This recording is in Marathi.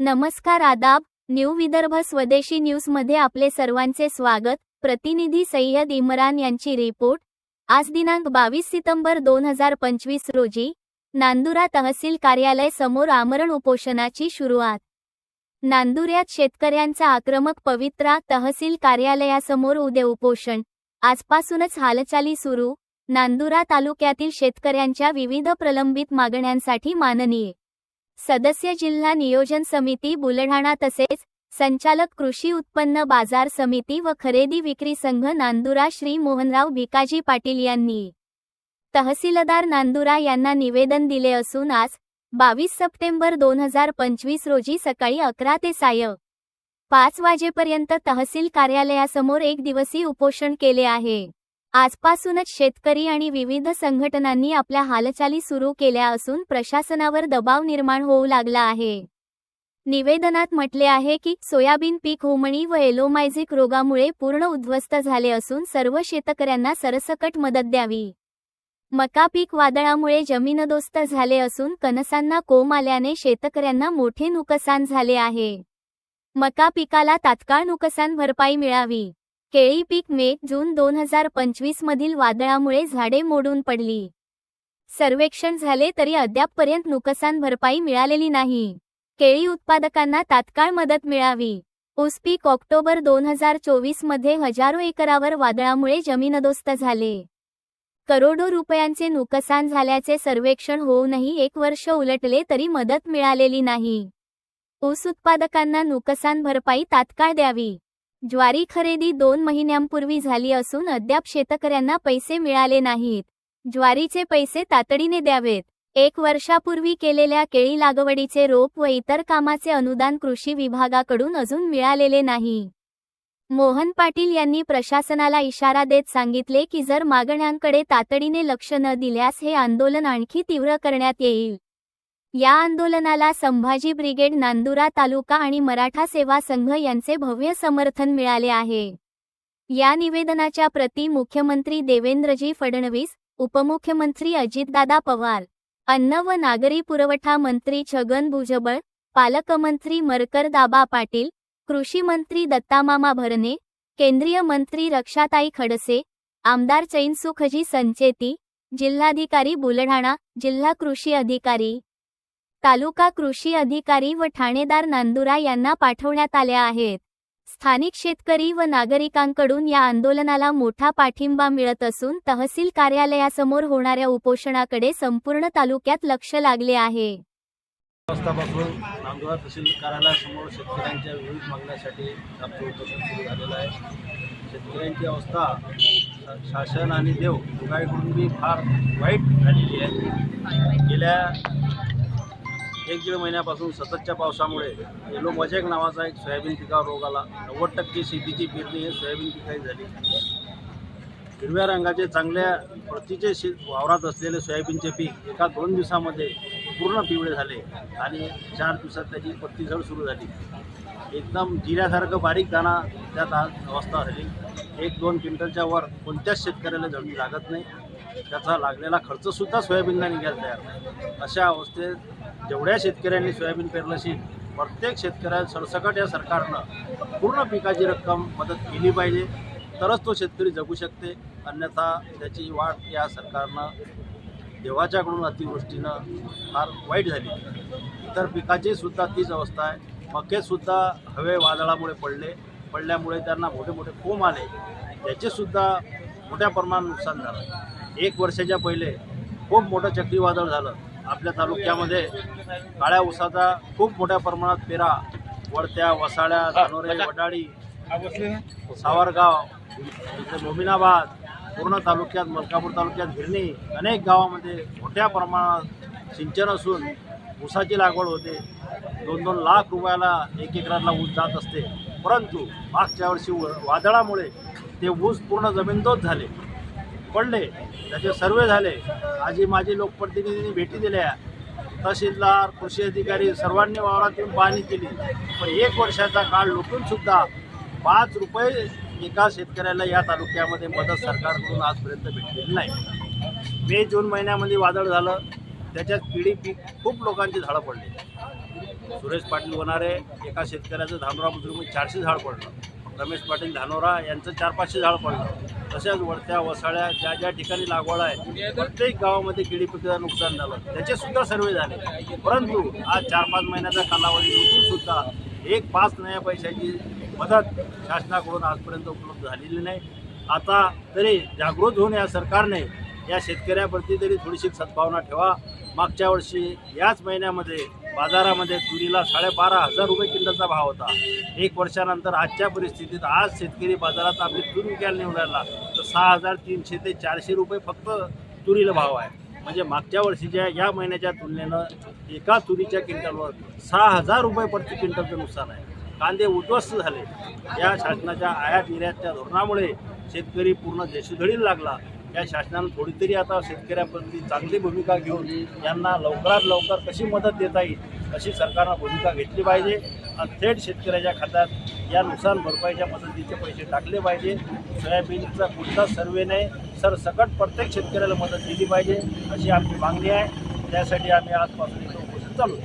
नमस्कार आदाब न्यू विदर्भ स्वदेशी न्यूजमध्ये आपले सर्वांचे स्वागत. प्रतिनिधी सय्यद इम्रान यांची रिपोर्ट. आज दिनांक बावीस सितंबर दोन हजार पंचवीस रोजी नांदुरा तहसील कार्यालय समोर आमरण उपोषणाची सुरुवात. नांदुऱ्यात शेतकऱ्यांचा आक्रमक पवित्रा तहसील कार्यालयासमोर उद्या उपोषण. आजपासूनच हालचाली सुरू. नांदुरा तालुक्यातील शेतकऱ्यांच्या विविध प्रलंबित मागण्यांसाठी माननीय सदस्य जिल्हा नियोजन समिती बुलढाणा तसेच संचालक कृषी उत्पन्न बाजार समिती व खरेदी विक्री संघ नांदुरा श्री मोहनराव भिकाजी पाटील यांनी तहसीलदार नांदुरा यांना निवेदन दिले असून आज बावीस सप्टेंबर दोन हजार पंचवीस रोजी सकाळी अकरा ते साय. पाच वाजेपर्यंत तहसील कार्यालयासमोर एक दिवसीय उपोषण केले आहे. आजपासूनच शेतकरी आणि विविध संघटनांनी आपल्या हालचाली सुरू केल्या असून प्रशासनावर दबाव निर्माण होऊ लागला आहे. निवेदनात म्हटले आहे की सोयाबीन पीक होमणी व एलोमायझिक रोगामुळे पूर्ण उद्ध्वस्त झाले असून सर्व शेतकऱ्यांना सरसकट मदत द्यावी. मका पीक वादळामुळे जमीनदोस्त झाले असून कणसांना कोम आल्याने शेतकऱ्यांना मोठे नुकसान झाले आहे. मका पिकाला तात्काळ नुकसान भरपाई मिळावी. केळी पीक मे जून दोन हजार पंचवीस मधील वादळामुळे झाडे मोडून पडली. सर्वेक्षण झाले तरी अद्यापपर्यंत नुकसान भरपाई मिळालेली नाही. केळी उत्पादकांना तात्काळ मदत मिळावी. ऊस पीक ऑक्टोबर दोन हजार चोवीसमध्ये हजारो एकरावर वादळामुळे जमीनदोस्त झाले. करोडो रुपयांचे नुकसान झाल्याचे सर्वेक्षण होऊनही एक वर्ष उलटले तरी मदत मिळालेली नाही. ऊस उत्पादकांना नुकसान भरपाई तात्काळ द्यावी. ज्वारी खरेदी दोन महिन्यांपूर्वी झाली असून अद्याप शेतकऱ्यांना पैसे मिळाले नाहीत. ज्वारीचे पैसे तातडीने द्यावेत. एक वर्षापूर्वी केलेल्या केळी लागवडीचे रोप व इतर कामाचे अनुदान कृषी विभागाकडून अजून मिळालेले नाही. मोहन पाटील यांनी प्रशासनाला इशारा देत सांगितले की जर मागण्यांकडे तातडीने लक्ष न दिल्यास हे आंदोलन आणखी तीव्र करण्यात येईल. या आंदोलनाला संभाजी ब्रिगेड नांदुरा तालुका आणि मराठा सेवा संघ यांचे भव्य समर्थन मिळाले आहे. या निवेदनाच्या प्रती मुख्यमंत्री देवेंद्रजी फडणवीस उपमुख्यमंत्री अजितदादा पवार अन्न व नागरी पुरवठा मंत्री छगन भुजबळ पालकमंत्री मरकर दाबा पाटील कृषी मंत्री दत्तामामा भरणे केंद्रीय मंत्री रक्षाताई खडसे आमदार चैनसुखजी संचेती जिल्हाधिकारी बुलढाणा जिल्हा कृषी अधिकारी तालुका कृषी अधिकारी व ठाणेदार नांदुरा यांना पाठवण्यात आल्या आहेत. स्थानिक शेतकरी व नागरिकांकडून या आंदोलनाला मोठा पाठिंबा मिळत असून तहसील कार्यालयासमोर होणाऱ्या उपोषणाकडे संपूर्ण तालुक्यात लक्ष लागले आहे. वाजतापासून नांदुरा तहसील कार्यालयासमोर शेतकऱ्यांच्या विविध मागण्यासाठी आमचं उपोषण सुरू झालेलं आहे. शेतकऱ्यांची अवस्था शासन आणि देव दोघांकडून बी फार वाईट झालेली आहे. गेल्या एक दीड महिन्यापासून सततच्या पावसामुळे येलो मजेक नावाचा एक सोयाबीन पिकावर रोग आला. नव्वद टक्के शेतीची पेरणी हे सोयाबीन पिकाही झाली. हिरव्या रंगाचे चांगल्या प्रतीचे शे वावरात असलेले सोयाबीनचे पीक एका दोन दिवसामध्ये पूर्ण पिवळे झाले आणि चार दिवसात त्याची पत्तीझड सुरू झाली. एकदम जिऱ्यासारखं बारीक दाणा त्यात अवस्था झाली. एक दोन क्विंटलच्या वर कोणत्याच शेतकऱ्याला जमीन लागत नाही. त्याचा लागलेला खर्चसुद्धा सोयाबीनला निघायला तयार नाही. अशा अवस्थेत जेवढ्या शेतकऱ्यांनी सोयाबीन पेरलं असेल प्रत्येक शेतकऱ्याला सरसकट या सरकारनं पूर्ण पिकाची रक्कम मदत केली पाहिजे. तरच तो शेतकरी जगू शकते. अन्यथा त्याची वाट या सरकारनं देवाच्याकडून अतिवृष्टीनं फार वाईट झाली. इतर पिकाची सुद्धा तीच अवस्था आहे. मकेसुद्धा हवे वादळामुळे पडले. पडल्यामुळे त्यांना मोठे मोठे कोंब आले. त्याचेसुद्धा मोठ्या प्रमाणात नुकसान झालं. एक वर्षाच्या पहिले खूप मोठं चक्रीवादळ झालं. आपल्या तालुक्यामध्ये काळ्या ऊसाचा खूप मोठ्या प्रमाणात पेरा वडत्या वसाड्या धानोरे वडाळी सावरगाव इथे मोमिनाबाद पूर्ण तालुक्यात मलकापूर तालुक्यात गिरणी अनेक गावामध्ये मोठ्या प्रमाणात सिंचन असून ऊसाची लागवड होते. दोन दोन लाख रुपयाला एक एकराला ऊस जात असते. परंतु मागच्या वर्षी व- वादळामुळे ते ऊस पूर्ण जमीनदोत झाले. पडले. त्याचे सर्वे झाले. आजी माझी लोकप्रतिनिधींनी भेटी दिल्या. तहसीलदार कृषी अधिकारी सर्वांनी वावरात येऊन पाहणी केली. पण एक वर्षाचा काळ लोटूनसुद्धा पाच रुपये एका शेतकऱ्याला या तालुक्यामध्ये मदत सरकारकडून आजपर्यंत भेटलेली नाही. मे जून महिन्यामध्ये वादळ झालं. त्याच्यात पिढी पीक खूप लोकांची झाडं पडली. सुरेश पाटील होणारे एका शेतकऱ्याचं धानोरा बुजुर्ग चारशे झाड पडलं. रमेश पाटील धानोरा यांचं चार पाचशे झाड पडलं. तसेच वरत्या वसाळ्या ज्या ज्या ठिकाणी लागवड आहे प्रत्येक गावामध्ये किडी पिकाचं नुकसान झालं. त्याचे सुद्धा सर्वे झाले. परंतु आज चार पाच महिन्याचा कालावधी सुद्धा एक पाच नया पैशाची मदत शासनाकडून आजपर्यंत उपलब्ध झालेली नाही. आता तरी जागृत होऊन या सरकारने या शेतकऱ्याप्रती तरी थोडीशी सद्भावना ठेवा. मागच्या वर्षी याच महिन्यामध्ये बाजारामध्ये तुरीला साडेबारा हजार रुपये किंडलचा भाव होता. एक वर्षानंतर आजच्या परिस्थितीत आज शेतकरी बाजारात आपली तूर विकायला नेऊन राहिला तर सहा हजार तीनशे ते चारशे रुपये फक्त तुरीला भाव आहे. म्हणजे मागच्या वर्षीच्या या महिन्याच्या तुलनेनं एका तुरीच्या क्विंटलवर सहा हजार रुपये प्रति क्विंटलचं नुकसान आहे. कांदे उद्ध्वस्त झाले. या शासनाच्या आयात निर्यातच्या धोरणामुळे शेतकरी पूर्ण देशधडीला लागला. या शासनानं थोडी तरी आता शेतकऱ्याप्रती चांगली भूमिका घेऊन यांना लवकरात लवकर कशी मदत देता येईल अशी सरकारनं भूमिका घेतली पाहिजे. आणि थेट शेतकऱ्याच्या खात्यात या नुकसान भरपाईच्या मदतीचे पैसे टाकले पाहिजे. सोयाबीनचा कुठलाच सर्वे नाही सरसकट प्रत्येक शेतकऱ्याला मदत दिली पाहिजे अशी आमची मागणी आहे. त्यासाठी आम्ही आजपासून इथं उपस्थित चालू